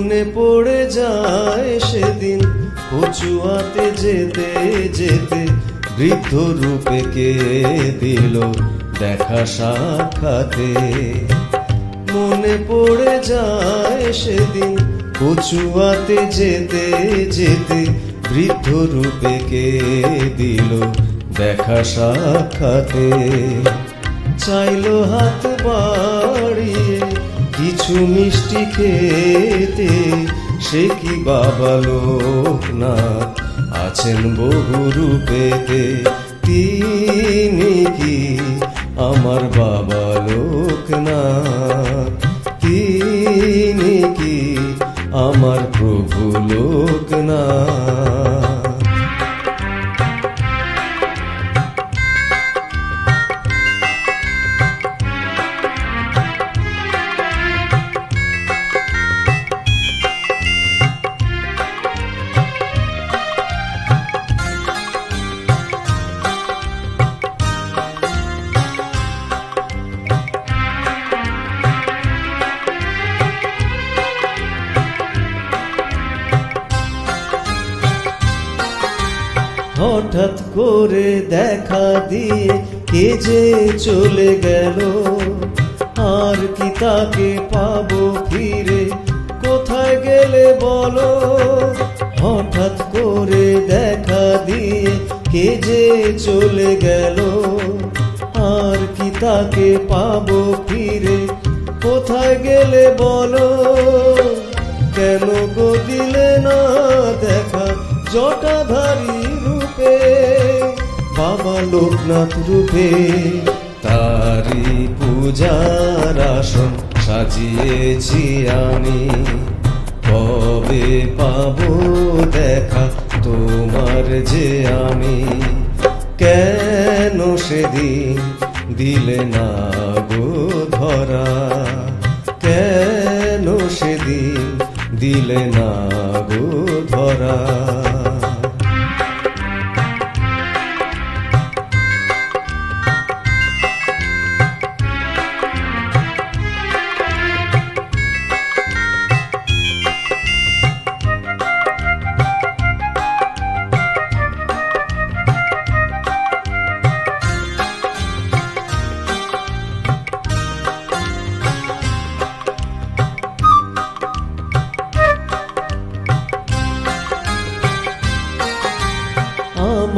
মনে পড়ে যায় সেদিন কচুয়াতে যেতে যেতে বৃদ্ধ রূপে কে দিল দেখা সাক্ষাতে। মনে পড়ে যায় সেদিন কচুয়াতে যেতে যেতে বৃদ্ধ রূপে কে দিল দেখা সাক্ষাতে। চাইলো হাত বাড়িয়ে কিছু মিষ্টি খেতে, সে কি বাবা লোক না আছেন বহু রূপেতে? তিনি কি আমার বাবা লোক না তিনি কি আমার প্রভু লোক হঠাৎ করে দেখা দিয়ে কে যে চলে গেল? আর কি তাকে পাবো ফিরে? কোথায় গেলে বলো? হঠাৎ করে দেখা দিয়ে কে যে চলে গেল? আর কি তাকে পাবো ফিরে? কোথায় গেলে বলো? কেন গো দিলে না দেখা? জটাধারী রূপে বাবা লোকনাথ রূপে তারি পূজার আসন সাজিয়েছি আমি। কবে পাবো দেখা তোমার যে আমি? কেন সেদিন দিলে না গো ধরা? কেন সেদিন দিলে না গো ধরা?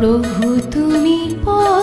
প্রভু তুমি পর